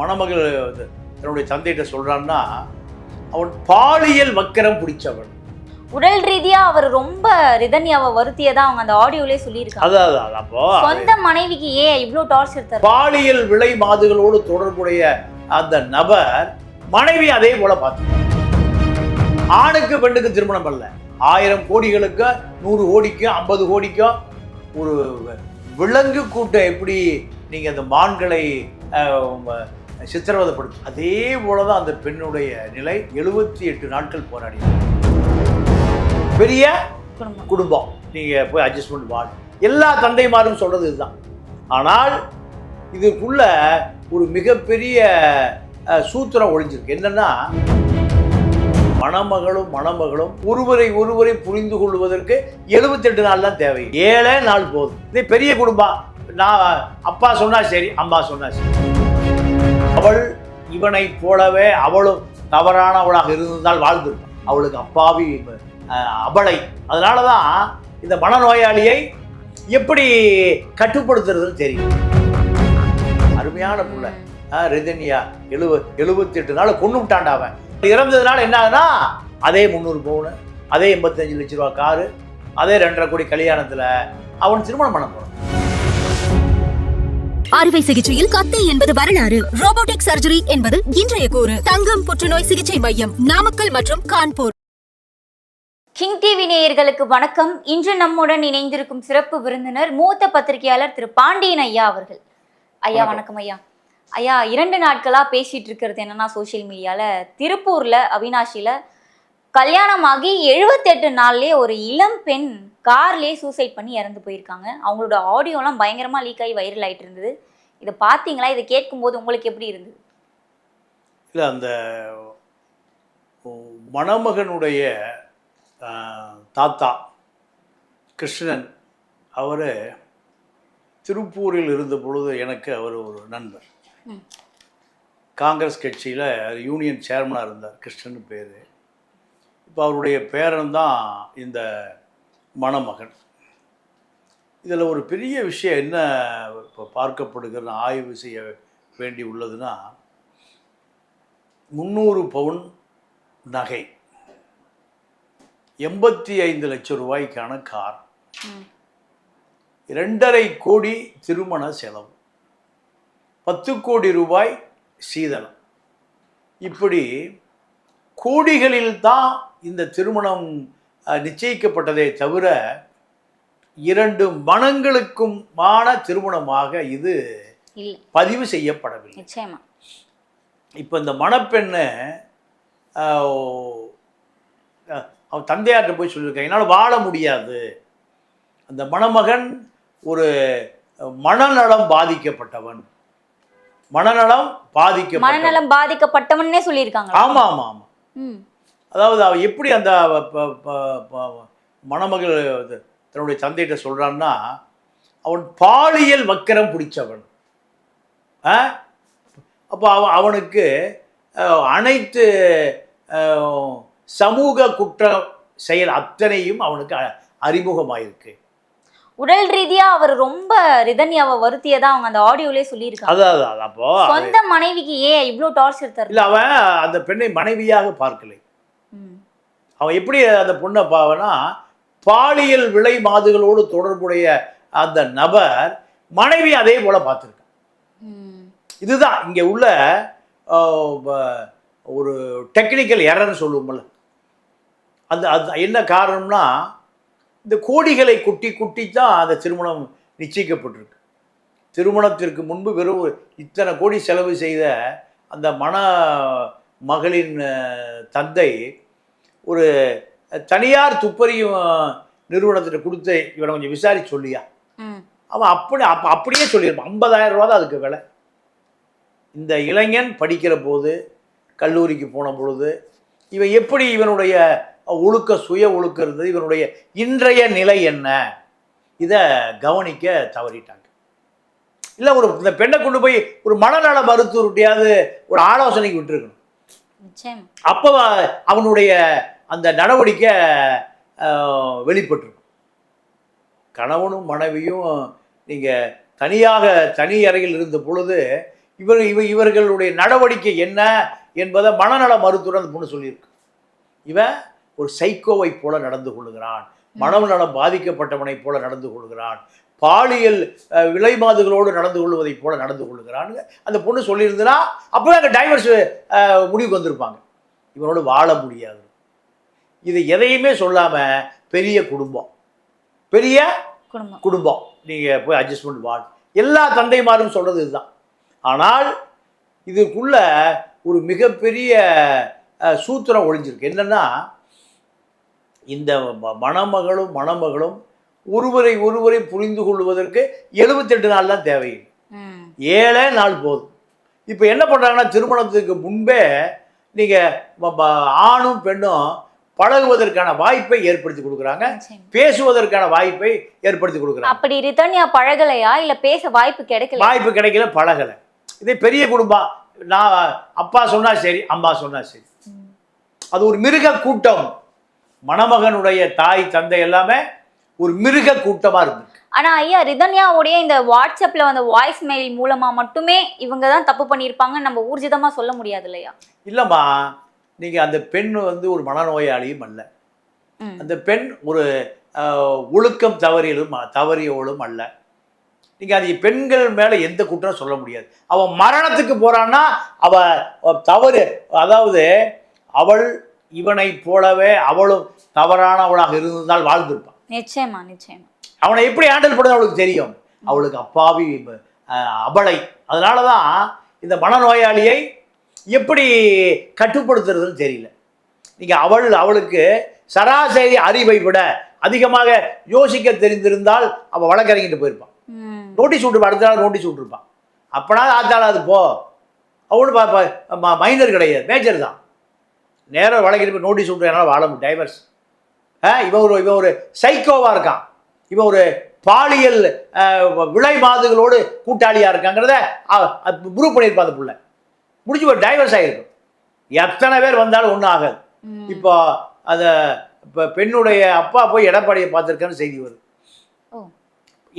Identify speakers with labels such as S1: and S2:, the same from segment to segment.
S1: மணமகள் தன்னுடைய தந்தைகிட்ட சொல்றான்னா அவன் பாலியல் வக்கரம் பிடிச்சவன்.
S2: உடல் ரீதியா அவர் ரொம்ப ரிதன்யாவை வருத்தியதா அவங்க அந்த ஆடியோலயே சொல்லியிருக்காங்க.
S1: அதான் அதான் அப்போ
S2: சொந்த மனைவிக்கு ஏன் இவ்ளோ டார்ச்சர் தர
S1: பாலியல் விலை மாதுகளோடு தொடர்புடைய அந்த நபர் மனைவி அதே போல பார்த்து ஆணுக்கு பெண்ணுக்கு திருமணம் அல்ல. ஆயிரம் கோடிகளுக்கு நூறு கோடிக்கு ஐம்பது கோடிக்கும் ஒரு விலங்கு கூட்டம் எப்படி நீங்க அந்த மான்களை சித்திரவதைப்படுத்தும் அதே போலதான் அந்த பெண்ணுடைய நிலை எழுபத்தி எட்டு நாட்கள் போராடி பெரிய
S2: குடும்பம்.
S1: குடும்பம். நீங்க போய் அட்ஜஸ்ட்மெண்ட் வாங்க. எல்லா தந்தைமாரும் சொல்றது இதுதான். ஆனால் இதுக்குள்ள ஒரு மிகப்பெரிய சூத்திரம் ஒழிஞ்சிருக்கு. என்னன்னா மணமகளும் மணமகளும் ஒருவரை ஒருவரை புரிந்து கொள்வதற்கு 78 நாள் தான் தேவை. ஏழே நாள் போதும். இதே பெரிய குடும்பம். நான் அப்பா சொன்னா சரி அம்மா சொன்னா சரி. அவள் இவனைப் போலவே அவளும் தவறானவளாக இருந்திருந்தால் வாழ்ந்திருப்பாள் அவளுக்கு அப்பாவி அபலை. அதனால தான் இந்த மனநோயாளியை எப்படி கட்டுப்படுத்துறதுன்னு தெரியும். அருமையான பிள்ளை. ரஜினியா எழுவ எழுபத்தி எட்டு நாள் கொண்டு விட்டான்டா அவன். இறந்ததுனால என்ன ஆகுதுன்னா அதே முந்நூறு பவுனு அதே எண்பத்தஞ்சு லட்ச ரூபா காரு அதே ரெண்டரை கோடி கல்யாணத்தில் அவன் திருமணம் பண்ண போகிறான்
S3: அறுவை சிகிச்சையில் கத்தை என்பது வரலாறு. ரோபோட்டிக் சர்ஜரி என்பது இன்றைய கூறு. தங்கம் புற்றுநோய் சிகிச்சை மையம் நாமக்கல் மற்றும் கான்பூர்.
S2: கிங் டிவி நேயர்களுக்கு வணக்கம். இன்று நம்முடன் இணைந்திருக்கும் சிறப்பு விருந்தினர் மூத்த பத்திரிகையாளர் திரு பாண்டியன் ஐயா அவர்கள். ஐயா
S1: வணக்கம்.
S2: ஐயா. ஐயா இரண்டு நாட்களா பேசிட்டு இருக்கிறது என்னன்னா சோஷியல் மீடியால திருப்பூர்ல அவினாஷில கல்யாணமாகி எழுபத்தெட்டு நாள்லயே ஒரு இளம் பெண் கார்லயே சூசைட் பண்ணி இறந்து போயிருக்காங்க. அவங்களோட ஆடியோலாம் பயங்கரமா லீக் ஆகி வைரல் ஆயிட்டு இருந்தது. இதை பார்த்தீங்களா? இதை கேட்கும்போது உங்களுக்கு எப்படி இருந்தது?
S1: இல்லை அந்த மணமகனுடைய தாத்தா கிருஷ்ணன் அவர் திருப்பூரில் இருந்த பொழுது எனக்கு அவர் ஒரு நண்பர். காங்கிரஸ் கட்சியில் யூனியன் சேர்மனாக இருந்தார். கிருஷ்ணன் பேர். இப்போ அவருடைய பேரன் தான் இந்த மணமகன் இதில் ஒரு பெரிய விஷயம் என்ன இப்போ பார்க்கப்படுகிற ஆய்வு செய்ய வேண்டி உள்ளதுன்னா முந்நூறு பவுன் நகை எண்பத்தி ஐந்து லட்சம் ரூபாய்க்கான கார்
S2: ம்.
S1: இரண்டரை கோடி திருமண செலவு பத்து கோடி ரூபாய் சீதனம் இப்படி கோடிகளில் தான் இந்த திருமணம் நிச்சயிக்கப்பட்டதே தவிர இரண்டு மனங்களுக்குமான திருமணமாக இது பதிவு செய்யப்படவில்லை.
S2: நிச்சயமா.
S1: இப்போ இந்த மணப்பெண்ணு அவன் தந்தையார்கிட்ட போய் சொல்லியிருக்கான் என்னால் வாழ முடியாது. அந்த மணமகன் ஒரு மனநலம் பாதிக்கப்பட்டவன். மனநலம் பாதிக்கப்பட்டவன்.
S2: மனநலம் பாதிக்கப்பட்டவன்னே சொல்லியிருக்காங்க
S1: ஆமாம் ஆமாம் ஆமாம். அதாவது அவன் எப்படி அந்த மணமகள் தன்னுடைய தந்தைகிட்ட சொல்கிறான்னா அவன் பாலியல் வக்கரம் பிடிச்சவன். ஆ? அப்போ அவன் அவனுக்கு அனைத்து சமூக குற்ற செயல் அத்தனையும் அவனுக்கு அறிமுகமாயிருக்கு.
S2: உடல் ரீதியா அவர் ரொம்ப ரிதன்யாவை வருத்தியதா அவங்க அந்த ஆடியோலயே சொல்லியிருக்காங்க.
S1: அதான் அதான் அப்போ
S2: சொந்த மனைவிக்கு ஏன் இவ்ளோ டார்ச்சர் தர
S1: இல்லை அவன் அந்த பெண்ணை மனைவியாக பார்க்கலை. அவன் எப்படி அந்த பொண்ணை பாவனா? பாலியல் விலை மாதுகளோடு தொடர்புடைய அந்த நபர் மனைவி அதே போல பார்த்துருக்கான். இதுதான் இங்கே உள்ள ஒரு டெக்னிக்கல் எரர்னு சொல்லுவோம்ல. அந்த அது என்ன காரணம்னா இந்த கோடிகளை குட்டி குட்டி தான் அந்த திருமணம் நிச்சயிக்கப்பட்டிருக்கு. திருமணத்திற்கு முன்பு வெறும் இத்தனை கோடி செலவு செய்த அந்த மண மகளின் தந்தை ஒரு தனியார் துப்பறியும் நிறுவனத்திட்ட கொடுத்து இவனை கொஞ்சம் விசாரிச்சு சொல்லியா? அவன் அப்படி அப்போ அப்படியே சொல்லியிருப்பான். ஐம்பதாயிரம் ரூபா தான் அதுக்கு விலை. இந்த இளைஞன் படிக்கிற போது கல்லூரிக்கு போன பொழுது இவன் எப்படி இவனுடைய ஒழுக்க சுய ஒழுக்க இருந்தது இவனுடைய இன்றைய நிலை என்ன? இதை கவனிக்க தவறிட்டாங்க. இல்லை ஒரு இந்த பெண்ணை கொண்டு போய் ஒரு மனநல மருத்துவர்கிட்டையாவது ஒரு ஆலோசனைக்கு விட்டுருக்கணும். அப்போ அவனுடைய அந்த நடவடிக்கை வெளிப்பட்டிருக்கும். கணவனும் மனைவியும் நீங்கள் தனியாக தனி அறையில் இருந்த பொழுது இவர் இவ இவர்களுடைய நடவடிக்கை என்ன என்பதை மனநல மருத்துவர் அந்த பொண்ணு சொல்லியிருக்கு. இவன் ஒரு சைக்கோவை போல நடந்து கொள்கிறான் மனநலம் பாதிக்கப்பட்டவனைப் போல நடந்து கொள்கிறான் பாலியல் விலைமாதுகளோடு நடந்து கொள்வதைப் போல நடந்து கொள்கிறான் அந்த பொண்ணு சொல்லியிருந்தனா அப்போ அங்கே டைவர்ஸ் முடிவுக்கு வந்திருப்பாங்க. இவனோடு வாழ முடியாது. இது எதையுமே சொல்லாமல் பெரிய குடும்பம். பெரிய
S2: குடும்பம்.
S1: குடும்பம். நீங்கள் போய் அட்ஜஸ்ட்மெண்ட் வாழ் எல்லா தந்தைமாரும் சொல்கிறது இதுதான். ஆனால் இதுக்குள்ள ஒரு மிகப்பெரிய சூத்திரம் ஒளிஞ்சிருக்கு என்னன்னா இந்த மணமகளும் மணமகளும் ஒருவரை ஒருவரை புரிந்து கொள்வதற்கு எழுபத்தெட்டு நாள் தான் தேவையில்லை ஏழே நாள் போதும். இப்போ என்ன பண்ணுறாங்கன்னா திருமணத்துக்கு முன்பே நீங்கள் ஆணும் பெண்ணும் பழகுவதற்கான வாய்ப்பை ஏற்படுத்தி கொடுக்குறாங்க. பேசுவதற்கான வாய்ப்பை ஏற்படுத்தி கொடுக்குறாங்க.
S2: அப்படி ரிதன்யா பழகலையா? இல்ல பேச வாய்ப்பு கிடைக்கல
S1: வாய்ப்பு கிடைக்கல பழகலை. இதே பெரிய குடும்பம் நான் அப்பா சொன்னா சரி அம்மா சொன்னா சரி. அது ஒரு மிருக கூட்டம். மணமகனுடைய தாய் தந்தை எல்லாமே ஒரு மிருக கூட்டமா இருந்திருக்கு.
S2: ஆனா ஐயா ரிதன்யாவுடைய இந்த வாட்ஸ்அப்ல வந்த வாய்ஸ் மெயில் மூலமா மட்டுமே இவங்க தான் தப்பு பண்ணியிருப்பாங்க நம்ம ஊர்ஜிதமா சொல்ல முடியாது இல்லையா
S1: இல்லைம்மா நீங்க அந்த பெண் வந்து ஒரு மனநோயாளியும் அல்ல. அந்த பெண் ஒரு ஒழுக்கம் தவறியலும் தவறியவளும் அல்ல. நீங்க அது பெண்கள் மேல எந்த குற்றம் சொல்ல முடியாது. அவன் மரணத்துக்கு போறான்னா அவ அவ தவறு அதாவது அவள் இவனைப் போலவே அவளும் தவறானவளாக இருந்திருந்தால் வாழ்ந்திருப்பான்
S2: நிச்சயமா நிச்சயமா.
S1: அவனை எப்படி ஹேண்டில் பண்ண அவளுக்கு தெரியும். அவளுக்கு அப்பாவி அபலை. அதனால தான் இந்த மனநோயாளியை எப்படி கட்டுப்படுத்துறதுன்னு தெரியல. நீங்கள் அவள் அவளுக்கு சராசரி அறிவை விட அதிகமாக யோசிக்க தெரிந்திருந்தால் அவள் வழக்கறிஞட்டு போயிருப்பான். நோட்டீஸ் விட்டுருப்பான் அடுத்த நாள் நோட்டீஸ் விட்டுருப்பான். அப்பனா ஆத்தால அது போ. அவனு மைனர் கிடையாது மேஜர் தான். நேரம் வழக்கிட்டு போய் நோட்டீஸ் விட்டு என்னால் வாழ முடியும் டைவர்ஸ். இவன் ஒரு இவன் ஒரு சைக்கோவாக இருக்கான். இவன் ஒரு பாலியல் விலை மாதுகளோடு கூட்டாளியாக இருக்காங்கிறத ப்ரூவ் பண்ணியிருப்பான் அந்த புள்ள. முடிஞ்சு ஒரு டைவர்ஸ் ஆகிருக்கும். எத்தனை பேர் வந்தாலும் ஒன்றும் ஆகாது. இப்போ அந்த இப்போ பெண்ணுடைய அப்பா போய் எடப்பாடியை பார்த்துருக்கான்னு செய்தி வருது.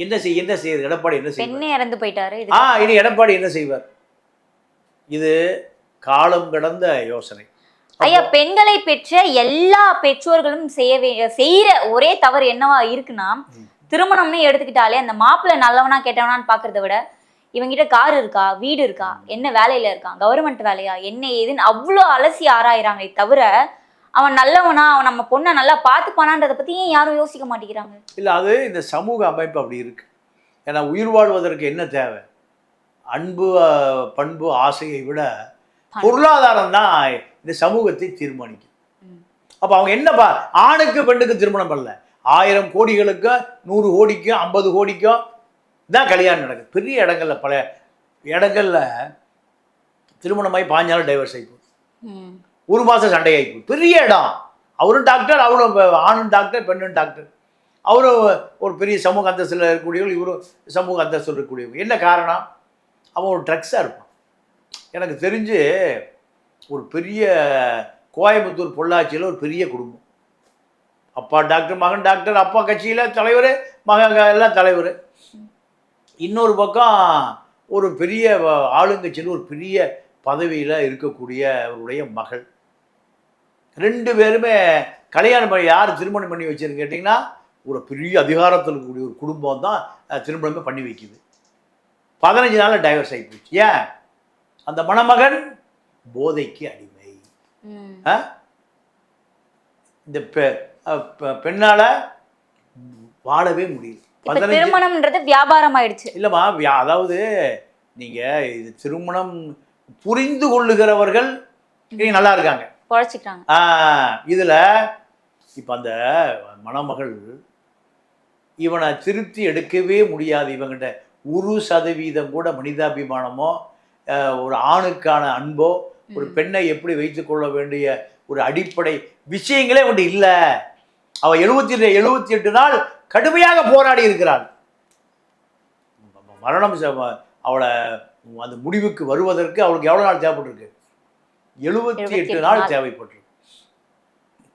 S1: என்ன செய் என்ன செய்யுது? எடப்பாடி என்ன செய்வார்?
S2: பெண்ணே இறந்து போயிட்டாரு
S1: ஆ இனி எடப்பாடி என்ன செய்வார்? இது காலம் கடந்த யோசனை.
S2: ஐயா பெண்களை பெற்ற எல்லா பெற்றோர்களும் செய்ய செய்யற ஒரே தவறு என்னவா இருக்குன்னா. திருமணம்னு எடுத்துக்கிட்டாலே அந்த மாப்பிள்ளை நல்லவனா கெட்டவனான்னு பாக்குறத விட இவங்கிட்ட கார் இருக்கா வீடு இருக்கா என்ன வேலையில இருக்கான் கவர்மெண்ட் வேலையா என்ன ஏதுன்னு அவ்வளோ அலசி ஆராயிறாங்களே தவிர அவன் நல்லவனா அவன் நம்ம பொண்ணை நல்லா பார்த்துப்பானான்றதை பத்தி ஏன் யாரும் யோசிக்க மாட்டேங்கிறாங்க?
S1: இல்லை அது இந்த சமூக அமைப்பு அப்படி இருக்கு. ஏன்னா உயிர் வாழ்வதற்கு என்ன தேவை? அன்பு பண்பு ஆசையை விட பொருளாதாரம் தான் இந்த சமூகத்தை தீர்மானிக்கும். அப்போ அவங்க என்னப்பா ஆணுக்கு பெண்ணுக்கு திருமணம் பண்ணல. ஆயிரம் கோடிகளுக்கும் நூறு கோடிக்கும் ஐம்பது கோடிக்கும் தான் கல்யாணம் நடக்குது. பெரிய இடங்கள்ல பல இடங்கள்ல திருமணமாகி பாஞ்சாலும் டைவர்ஸ் ஆகி போகுது.
S2: ம்.
S1: ஒரு மாதம் சண்டை ஆகி போகுது. பெரிய இடம். அவரும் டாக்டர் அவரும் ஆணும் டாக்டர் பெண்ணும் டாக்டர் அவரும் ஒரு பெரிய சமூக அந்தஸ்தில் இருக்கக்கூடியவங்க இவரும் சமூக அந்தஸ்தில் இருக்கக்கூடியவங்க. என்ன காரணம்? அவன் ஒரு ட்ரக்ஸாக இருப்பான். எனக்கு தெரிஞ்சு ஒரு பெரிய கோயம்புத்தூர் பொள்ளாச்சியில் ஒரு பெரிய குடும்பம். அப்பா டாக்டர் மகன் டாக்டர் அப்பா கட்சியில் தலைவர் மகன் எல்லாம் தலைவர். இன்னொரு பக்கம் ஒரு பெரிய ஆளுங்கட்சியில் ஒரு பெரிய பதவியில் இருக்கக்கூடிய அவருடைய மகள். ரெண்டு பேருமே கல்யாணம் பண்ணி யார் திருமணம் பண்ணி வச்சிருன்னு கேட்டிங்கன்னா ஒரு பெரிய அதிகாரத்தில் இருக்கக்கூடிய ஒரு குடும்பம் தான் திருமணமே பண்ணி வைக்குது. பதினஞ்சு நாளில் டைவர்ஸ் ஆகி போச்சு. ஏன்? அந்த மணமகன் போதைக்கு அடிமை? இந்த பெண்ணால வாழவே முடியல.
S2: திருமணம்ன்றது வியாபாரம் ஆயிடுச்சு
S1: இல்லைம்மா அதாவது நீங்கள் இது திருமணம் புரிந்து கொள்ளுகிறவர்கள் நல்லா இருக்காங்க.
S2: பொழைச்சிக்கிறாங்க.
S1: இதுல இப்போ அந்த மணமகள் இவனை திருப்தி எடுக்கவே முடியாது. இவங்கிட்ட ஒரு சதவீதம் கூட மனிதாபிமானமோ ஒரு ஆணுக்கான அன்போ ஒரு பெண்ணை எப்படி வைத்துக்கொள்ள வேண்டிய ஒரு அடிப்படை விஷயங்களே ஒன்று இல்லை. அவ எழுபத்தி எழுபத்தி எட்டு நாள் கடுமையாக போராடி இருக்கிறாள். மரணம் அவளை அந்த முடிவுக்கு வருவதற்கு அவளுக்கு எவ்வளோ நாள் தேவைப்பட்டிருக்கு? எழுபத்தி எட்டு
S2: 78
S1: நாள். தேவைப்பட்டிருக்கு.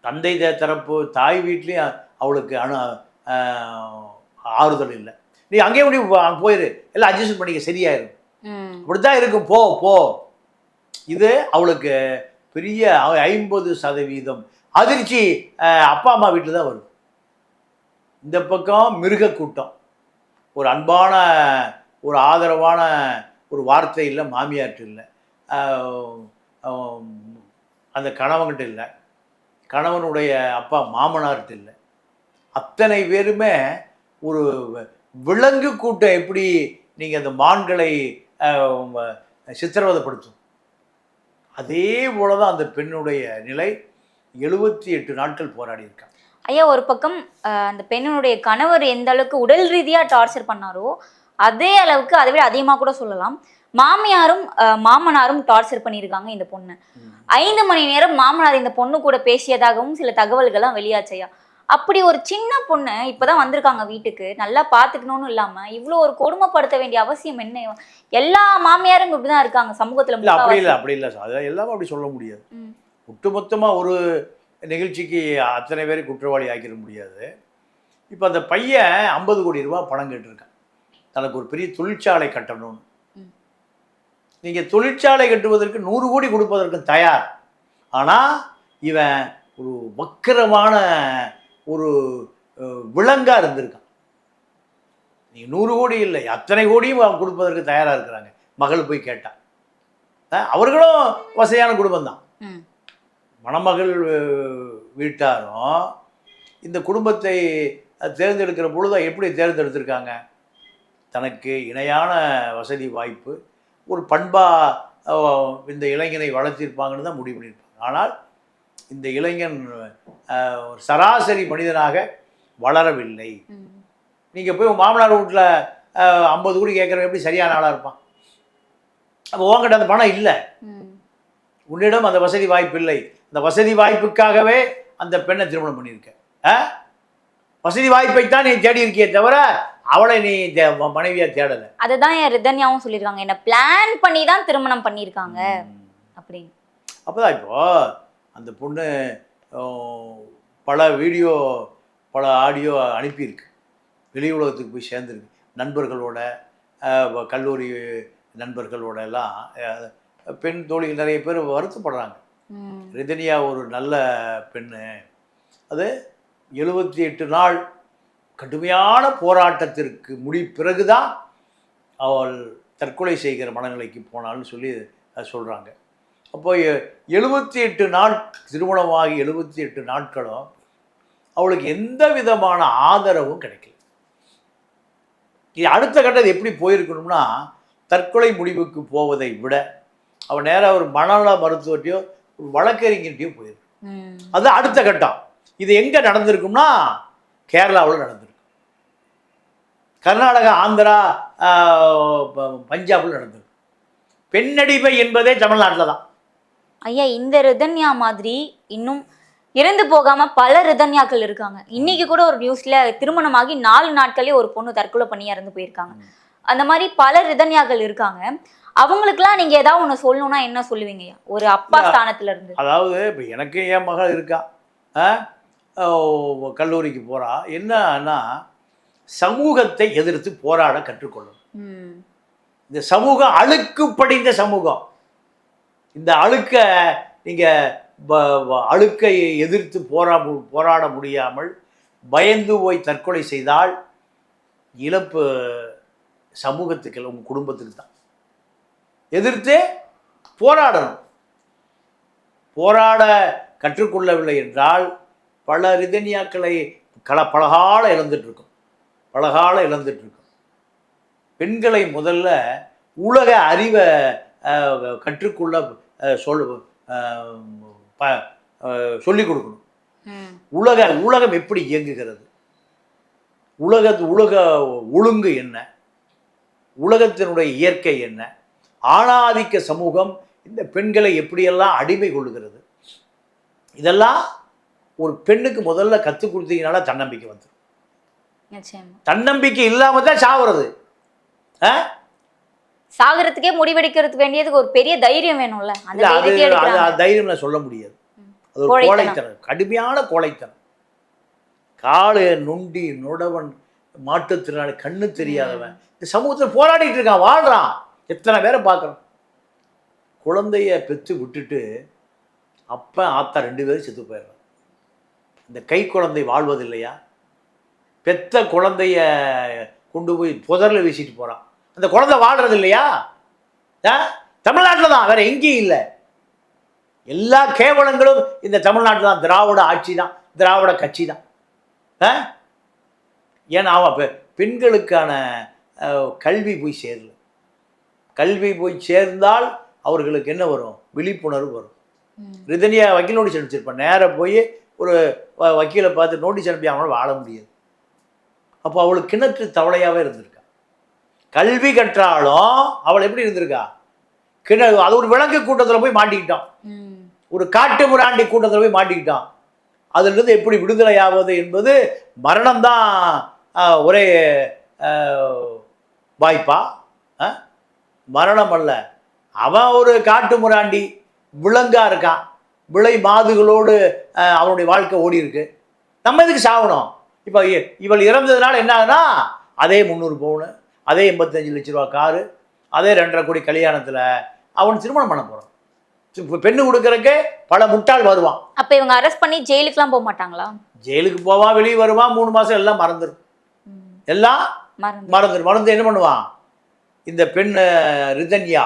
S1: தந்தை தரப்பு தாய் வீட்லேயும் அவளுக்கு அணு ஆறுதல் இல்லை. நீ அங்கேயே முடி அங்கே போயிரு. எல்லாம் அட்ஜஸ்ட் பண்ணிக்க சரியாயிரும்.
S2: இப்படிதான்
S1: இப்படித்தான் இருக்கும். போ போ. இது அவளுக்கு பெரிய ஐம்பது சதவீதம் அதிர்ச்சி அப்பா அம்மா வீட்டில் தான் வருது இந்த பக்கம் மிருக கூட்டம். ஒரு அன்பான ஒரு ஆதரவான ஒரு வார்த்தை இல்லை மாமியார்கிட்ட இல்லை. அந்த கணவன்கிட்ட இல்லை. கணவனுடைய அப்பா மாமனார்கிட்ட இல்லை. அத்தனை பேருமே ஒரு விலங்கு கூட்டம் எப்படி நீங்கள் அந்த மான்களை சித்திரவதைப்படுத்தும். அதே போல தான் அந்த பெண்ணுடைய நிலை எழுபத்தி எட்டு நாட்கள் போராடி இருக்காங்க
S2: ஐயா ஒரு பக்கம் அந்த பெண்ணினுடைய கணவர் எந்த அளவுக்கு உடல் ரீதியா டார்ச்சர் பண்ணாரோ அதே அளவுக்கு அதை விட அதிகமா கூட சொல்லலாம். மாமியாரும் மாமனாரும் டார்ச்சர் பண்ணியிருக்காங்க இந்த பொண்ணை. ஐந்து மணி நேரம் மாமனார் இந்த பொண்ணு கூட பேசியதாகவும் சில தகவல்கள்லாம் வெளியாச்சையா அப்படி ஒரு சின்ன பொண்ணு இப்பதான் வந்திருக்காங்க வீட்டுக்கு. நல்லா பாத்துக்கணும்னு இல்லாம இவ்வளோ ஒரு கொடுமைப்படுத்த வேண்டிய அவசியம் என்ன? எல்லா மாமியாரும் இப்படிதான் இருக்காங்க சமூகத்துல
S1: இல்லை அப்படி இல்லை. அப்படி இல்லை. சார் அது எல்லாமே அப்படி சொல்ல முடியாது. ஒட்டுமொத்தமாக ஒரு நிகழ்ச்சிக்கு அத்தனை பேரை குற்றவாளி ஆக்கிட முடியாது. இப்போ அந்த பையன் ஐம்பது கோடி ரூபாய் பணம் கேட்டிருக்கான். தனக்கு ஒரு பெரிய தொழிற்சாலை கட்டணும்னு. நீங்கள் தொழிற்சாலை கட்டுவதற்கு நூறு கோடி கொடுப்பதற்கும் தயார். ஆனால் இவன் ஒரு வக்கரமான ஒரு அஹ், விலங்கா இருந்திருக்கான். நீங்கள் நூறு கோடி இல்லை அத்தனை கோடியும் அவன் கொடுப்பதற்கு தயாராக இருக்கிறாங்க. மகள் போய் கேட்டான் அவர்களும் வசதியான குடும்பம் தான். மணமகள் வீட்டாரும் இந்த குடும்பத்தை தேர்ந்தெடுக்கிற பொழுது எப்படி தேர்ந்தெடுத்திருக்காங்க? தனக்கு இணையான வசதி வாய்ப்பு ஒரு பண்பா அஹ், இந்த இளைஞனை வளர்த்திருப்பாங்கன்னு தான் முடிவு பண்ணியிருப்பாங்க. ஆனால் இந்த இளைஞன் ஒரு சராசரி மனிதனாக வளரவில்லை. நீங்கள் போய் மாமனார் வீட்டில் ஐம்பது கோடி கேட்குறவன் எப்படி சரியான ஆளாக இருப்பான்? அப்போ உங்ககிட்ட அந்த பணம் இல்லை. உன்னிடம் அந்த வசதி வாய்ப்பு இல்லை. அந்த வசதி வாய்ப்புக்காகவே அந்த பெண்ணை திருமணம் பண்ணியிருக்க? வசதி வாய்ப்பைத்தான் நீ தேடி இருக்கியே தவிர அவளை நீ மனைவியா தேடலை.
S2: அதுதான் என் ரிதன்யாவும் சொல்லியிருக்காங்க. என்ன பிளான் பண்ணி தான் திருமணம் பண்ணியிருக்காங்க. அப்படின்னு.
S1: அப்போதான் இப்போ அந்த பொண்ணு பல வீடியோ பல ஆடியோ அனுப்பியிருக்கு. வெளி உலகத்துக்கு போய் சேர்ந்துருக்கு. நண்பர்களோட கல்லூரி நண்பர்களோட எல்லாம் பெண் தோழிகள் நிறைய பேர் வருத்தப்படுறாங்க. ரிதனியா ஒரு நல்ல பெண்ணு. அது எழுபத்தி எட்டு நாள் கடுமையான போராட்டத்திற்கு முடி பிறகுதான் அவள் தற்கொலை செய்கிற மனநிலைக்கு போனாள்னு சொல்லி சொல்கிறாங்க அப்போ எழுபத்தி எட்டு நாள் திருமணமாகி எழுபத்தி எட்டு நாட்களும் அவளுக்கு எந்த விதமான ஆதரவும் கிடைக்கல. இது அடுத்த கட்டது எப்படி போயிருக்கணும்னா தற்கொலை முடிவுக்கு போவதை விட அவள் நேராக ஒரு மனநல மருத்துவத்தையோ ஒரு வழக்கறிஞர்கிட்டயோ போயிருக்கு.
S2: ம்.
S1: அது அடுத்த கட்டம். இது எங்கே நடந்திருக்கும்னா கேரளாவில் நடந்திருக்கு. கர்நாடகா ஆந்திரா பஞ்சாபில் நடந்திருக்கு. பெண்ணடிமை என்பதே தமிழ்நாட்டில் தான்.
S2: ஐயா இந்த ரிதன்யா மாதிரி இன்னும் இறந்து போகாம பல ரிதன்யாக்கள் இருக்காங்க. இன்னைக்கு கூட ஒரு நியூஸ்ல திருமணமாகி நாலு நாட்களே ஒரு பொண்ணு தற்கொலை பண்ணி இறந்து போயிருக்காங்க. அந்த மாதிரி பல ரிதன்யாக்கள் இருக்காங்க. அவங்களுக்குலாம் நீங்க ஏதாவது ஒண்ணு சொல்லணும்னா என்ன சொல்லுவீங்கய்யா ஒரு அப்பா. ஸ்தானத்துல இருந்து
S1: அதாவது இப்போ எனக்கு என் மகள் இருக்கா? கல்லூரிக்கு போகிறா என்னன்னா சமூகத்தை எதிர்த்து போராட கற்றுக்கொள்ளணும்
S2: ம்.
S1: இந்த சமூகம் அழுக்கு படிந்த சமூகம். இந்த அழுக்க நீங்கள் அழுக்கை எதிர்த்து போரா போராட முடியாமல் பயந்து போய் தற்கொலை செய்தால் இழப்பு சமூகத்துக்கு இல்லை உங்கள் குடும்பத்துக்கு தான். எதிர்த்து போராடணும். போராட கற்றுக்கொள்ளவில்லை என்றால் பல ரிதனியாக்களை கல பலகால இழந்துட்டுருக்கும். பலகால இழந்துட்டுருக்கும். பெண்களை முதல்ல உலக அறிவை கற்றுக்கொள்ள சொல் ப- சொல்லிக் கொடுக்கணும். உலக உலகம் எப்படி இயங்குகிறது? உலக உலக ஒழுங்கு என்ன? உலகத்தினுடைய இயற்கை என்ன? ஆணாதிக்க சமூகம் இந்த பெண்களை எப்படியெல்லாம் அடிமை கொள்ளுகிறது? இதெல்லாம் ஒரு பெண்ணுக்கு முதல்ல கற்றுக் கொடுத்தீங்கனால தன்னம்பிக்கை வந்துடும் தன்னம்பிக்கை இல்லாம தான் சாவுறது. ஆ?
S2: சாகரத்துக்கே முடிவெடுக்கிறதுக்கு வேண்டியதுக்கு ஒரு பெரிய தைரியம் வேணும்ல. அந்த
S1: தைரியம் சொல்ல முடியாது. அது ஒரு
S2: கோழைத்தனம்.
S1: கடுமையான கோழைத்தனம். காளு நொண்டி நொடவன் மாற்றுத்திறனாளி கண்ணு தெரியாதவன். இந்த சமூகத்தில் போராடிட்டு இருக்கான் வாழ்றான். எத்தனை பேரை பார்க்குறோம் குழந்தைய பெற்று விட்டுட்டு அப்பா ஆத்தா ரெண்டு பேரும் செத்து போயிடுறாங்க. இந்த கை குழந்தை வாழ்வதில்லையா? பெத்த குழந்தைய கொண்டு போய் புதரில் வீசிட்டு போகிறான் அந்த குழந்தை வாழ்றது இல்லையா? தமிழ்நாட்டில் தான் வேற எங்கேயும் இல்லை. எல்லா கேவலங்களும் இந்த தமிழ்நாட்டில் தான் திராவிட ஆட்சி தான் திராவிட கட்சி தான்? ஏன்னா அவன் பெண்களுக்கான கல்வி போய் சேரல. கல்வி போய் சேர்ந்தால் அவர்களுக்கு என்ன வரும்? விழிப்புணர்வு வரும். ரிதனியா வக்கீல் நோட்டீஸ் அனுப்பிச்சிருப்பான் நேராக போய் ஒரு வக்கீலை பார்த்து நோட்டீஸ் அனுப்பி அவனால் வாழ முடியாது. அப்போ அவளுக்கு கிணற்று தவளையாகவே இருந்திருக்கா. கல்வி கற்றாலும் அவள் எப்படி இருந்திருக்கா? கிணறு அது ஒரு விலங்கு கூட்டத்தில் போய் மாட்டிக்கிட்டான். ஒரு காட்டு முராண்டி கூட்டத்தில் போய் மாட்டிக்கிட்டான். அதிலிருந்து எப்படி விடுதலை ஆவது என்பது மரணம்தான் ஒரே வாய்ப்பா? மரணம் அல்ல. அவன் ஒரு காட்டு முராண்டி விலங்கா இருக்கான். விளை மாதுகளோடு அவனுடைய வாழ்க்கை ஓடி இருக்கு. நம்ம எதுக்கு சாகணும்? இப்போ இவள் இறந்ததுனால என்ன ஆகுதுன்னா அதே முந்நூறு பவுனு. அதே எண்பத்தஞ்சு லட்ச ரூபா காரு அதே ரெண்டரை கோடி கல்யாணத்தில் அவன் திருமணம் பண்ண போகிறான் இப்போ பெண்ணு கொடுக்கறதுக்கு பல முட்டாள் வருவான்.
S2: அப்ப இவங்க அரெஸ்ட் பண்ணி ஜெயிலுக்குலாம் போக மாட்டாங்களா?
S1: ஜெயிலுக்கு போவான் வெளியே வருவான் மூணு மாதம் எல்லாம் மறந்துடும். எல்லாம்
S2: மறந்து
S1: மறந்துடும் மறந்து என்ன பண்ணுவான்? இந்த பெண் அஹ், ரிதன்யா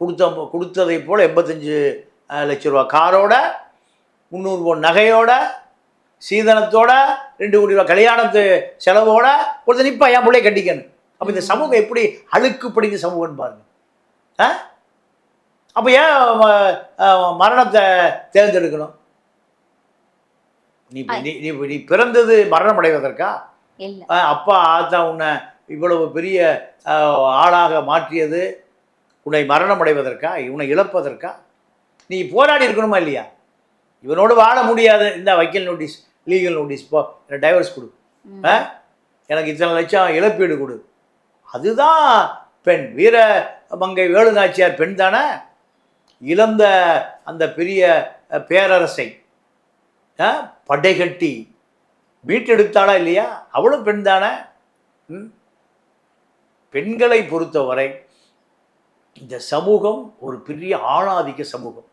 S1: கொடுத்த கொடுத்ததை போல் எண்பத்தஞ்சு லட்ச ரூபா காரோட முந்நூறு பவுன் நகையோட சீதனத்தோட ரெண்டு கோடி ரூபா கல்யாணத்து செலவோட ஒருத்தர் நிப்பா என் பிள்ளைய கட்டிக்கணும் அப்போ இந்த சமூகம் எப்படி அழுக்கு பிடிங்க சமூகம்னு பாருங்க. ஆ? அப்போ ஏன் மரணத்தை தேர்ந்தெடுக்கணும்? நீ நீ நீ- பிறந்தது மரணம் அடைவதற்கா அப்பா ஆத்தா உன்னை இவ்வளவு பெரிய ஆளாக மாற்றியது. உன்னை மரணம் அடைவதற்கா உன்னை இழப்பதற்கா? நீ போராடி இருக்கணுமா இல்லையா? இவனோடு வாழ முடியாது. இந்த வக்கீல் நோட்டீஸ் லீகல் நோட்டீஸ் போ எனக்கு டைவர்ஸ் கொடு? எனக்கு இத்தனை லட்சம் இழப்பீடு கொடு. அதுதான் பெண். வீர மங்கை வேலுநாச்சியார் பெண் தானே? இழந்த அந்த பெரிய பேரரசை ஆ? படைகட்டி மீட்டெடுத்தாளா இல்லையா? அவளும் பெண் தானே? பெண்களை பொறுத்தவரை இந்த சமூகம் ஒரு பெரிய ஆணாதிக்க சமூகம்.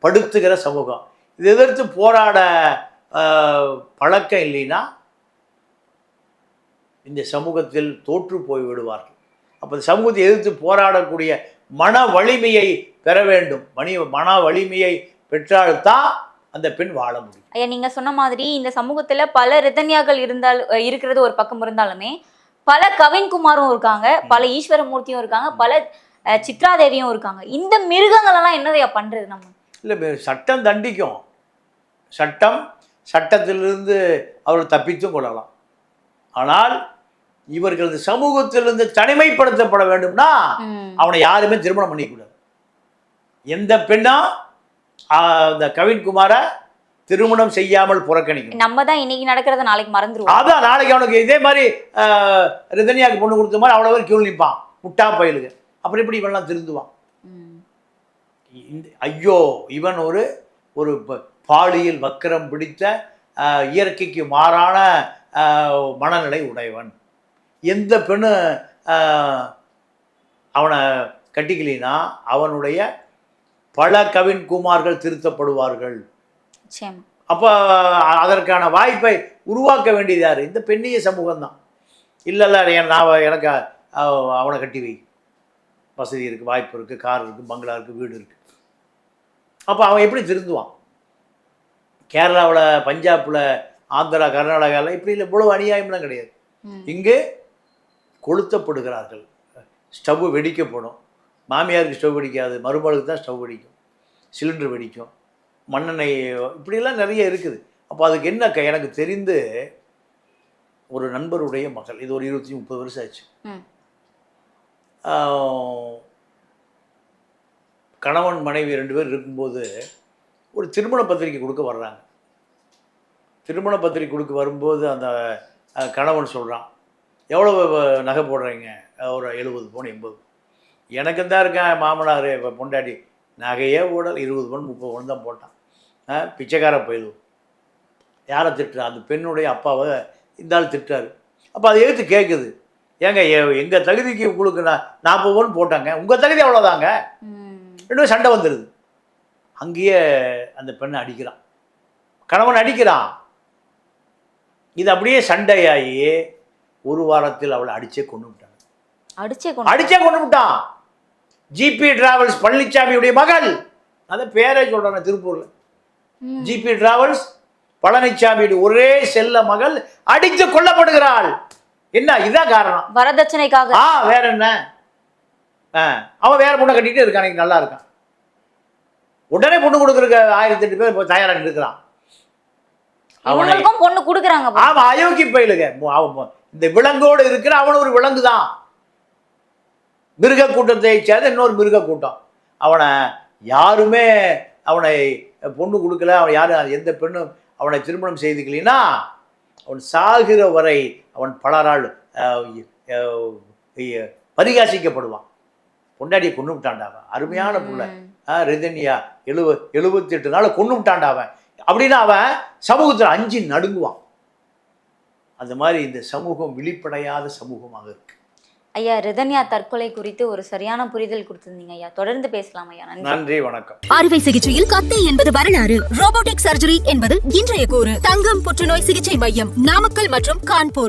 S1: அடிமைப்படுத்துகிற சமூகம். இது எதிர்த்து போராட பழக்கம் இல்லைன்னா இந்த சமூகத்தில் தோற்று போய் விடுவார்கள். அப்போ இந்த சமூகத்தை எதிர்த்து போராடக்கூடிய மன வலிமையை பெற வேண்டும். மணி மன வலிமையை பெற்றால்தான் அந்த பெண் வாழ முடியும்.
S2: ஐயா நீங்க சொன்ன மாதிரி இந்த சமூகத்துல பல ரிதன்யாக்கள் இருந்தால் இருக்கிறது ஒரு பக்கம் இருந்தாலுமே பல கவின்குமாரும் இருக்காங்க பல ஈஸ்வரமூர்த்தியும் இருக்காங்க பல சித்ராதேவியும் இருக்காங்க. இந்த மிருகங்கள் எல்லாம் என்னதையா பண்றது நம்ம?
S1: இல்லை சட்டம் தண்டிக்கும். சட்டம் சட்டத்திலிருந்து அவர்கள் தப்பித்தும் கொள்ளலாம். ஆனால் இவர்களது சமூகத்திலிருந்து தனிமைப்படுத்தப்பட வேண்டும்னா. அவனை யாருமே திருமணம் பண்ணிக்கூடாது. எந்த பெண்ணும் அந்த கவின்குமாரை திருமணம் செய்யாமல் புறக்கணிக்கணும்.
S2: நம்ம தான் இன்னைக்கு நடக்கிறத நாளைக்கு மறந்துருவோம்.
S1: அதான் நாளைக்கு அவனுக்கு இதே மாதிரி ரிதன்யாவுக்கு பொண்ணு கொடுத்த மாதிரி அவ்வளோ பேர் கியூ நிற்பான் முட்டா பயலுக்கு அப்புறம் எப்படி இவன்லாம் திருந்துவான். இந்த ஐயோ இவன் ஒரு ஒரு ப- பாலியல் வக்கிரம் பிடித்த இயற்கைக்கு மாறான மனநிலை உடையவன். எந்த பெண்ணு அவனை கட்டிக்கலினா அவனுடைய பல கவின் குமார்கள் திருத்தப்படுவார்கள். அப்போ அதற்கான வாய்ப்பை உருவாக்க வேண்டியது யார்? இந்த பெண்ணிய சமூகம் தான் இல்லை நான் எனக்கு அவனை கட்டி வை. வசதி இருக்குது வாய்ப்பு இருக்குது கார் இருக்குது பங்களா இருக்குது வீடு இருக்குது அப்போ அவன் எப்படி திருந்துவான்? கேரளாவில் பஞ்சாபில் ஆந்திரா கர்நாடகாவில் இப்படி இல்லை இவ்வளவு அநியாயம்லாம் கிடையாது. இங்கு கொளுத்தப்படுகிறார்கள். ஸ்டவ் வெடிக்கப்படும். மாமியாருக்கு ஸ்டவ் வெடிக்காது மருமகளுக்கு தான் ஸ்டவ் வெடிக்கும். சிலிண்டர் வெடிக்கும். மண்ணெண்ணெய் இப்படியெல்லாம் நிறைய இருக்குது. அப்போ அதுக்கு என்ன க- எனக்கு தெரிந்து ஒரு நண்பருடைய மகள் இது ஒரு இருபத்தி முப்பது வருஷம் ஆச்சு. கணவன் மனைவி ரெண்டு பேர் இருக்கும்போது ஒரு திருமண பத்திரிக்கை கொடுக்க வர்றாங்க. திருமண பத்திரிக்கை கொடுக்க வரும்போது அந்த கணவன் சொல்கிறான் எவ்வளோ நகை போடுறீங்க? ஒரு எழுபது பவுன் எண்பது எனக்கு தான் இருக்கேன் மாமனார் இப்போ பொண்டாட்டி. நகையே ஓடல் இருபது பவுன் முப்பது பவுன் தான் போட்டான். பிச்சைக்கார பயிலும் யாரை திட்டுறா? அந்த பெண்ணுடைய அப்பாவை இந்த ஆள் திட்டார் அப்போ அதை எடுத்து கேட்குது ஏங்க எங்கள் தகுதிக்கு உங்களுக்கு நான் நாற்பது பவுன் போட்டாங்க. உங்கள் தகுதி அவ்வளோதாங்க ரெண்டு சண்டை வந்துடுது அங்கேயே அந்த பெண்ணை அடிக்கிறான். கணவன் அடிக்கிறான். இது அப்படியே சண்டையாகி ஒரு வாரத்தில் அவளை அடிச்சே கொண்டு விட்டாங்க
S2: அடிச்சே கொண்டு
S1: அடிச்சே கொண்டு விட்டான். ஜிபி டிராவல்ஸ் பழனிசாமியுடைய மகள். அந்த பேரே சொல்றாங்க திருப்பூர்ல. ஜிபி டிராவல்ஸ் பழனிசாமியுடைய ஒரே செல்ல மகள் அடித்து கொல்லப்படுகிறாள். என்ன? இதான் காரணம்.
S2: வரதட்சணைக்காக.
S1: ஆ வேற என்ன? அவன் வேற பொண்ணை கட்டிட்டு இருக்கான் இன்னைக்கு நல்லா இருக்கான். உடனே பொண்ணு கொடுக்குறக்கு ஆயிரத்தி எட்டு பேர் இப்போ தயாராக இருக்கிறான் அவனை
S2: இவங்களுக்கும் பொண்ணு குடுக்குறாங்க.
S1: ஆமா அயோக்கி பயிலுங்க. அவன் இந்த விலங்கோடு இருக்கிற அவன் ஒரு விலங்கு தான் மிருக கூட்டத்தை சேர்ந்த இன்னொரு மிருக கூட்டம். அவனை யாருமே அவனை பொண்ணு கொடுக்கல. அவன் யாரும் எந்த பெண்ணும் அவனை திருமணம் செய்துக்கலைன்னா அவன் சாகிற வரை அவன் பலரால் பரிகாசிக்கப்படுவான். பொண்டாடியை கொண்டு விட்டான்டா அவன். அருமையான புள்ள. ரிதன்யா எழுவ எழுபத்தி எட்டு நாள் கொண்டு விட்டான்டா அவன். அப்படின்னா அவன் சமூகத்தில் அஞ்சு நடுங்குவான். அந்த மாதிரி இந்த சமூகம் விழிப்படையாத சமூகமாக இருக்கு.
S2: ஐயா ரிதன்யா தற்கொலை குறித்து ஒரு சரியான புரிதல் கொடுத்திருந்தீங்க ஐயா. தொடர்ந்து பேசலாம் ஐயா. நன்றி.
S1: நன்றி வணக்கம்.
S3: அறுவை சிகிச்சையில் கத்தை என்பது வரலாறு. ரோபோட்டிக் சர்ஜரி என்பது இன்றைய கூறு. தங்கம் புற்றுநோய் சிகிச்சை மையம் நாமக்கல் மற்றும் கான்பூர்.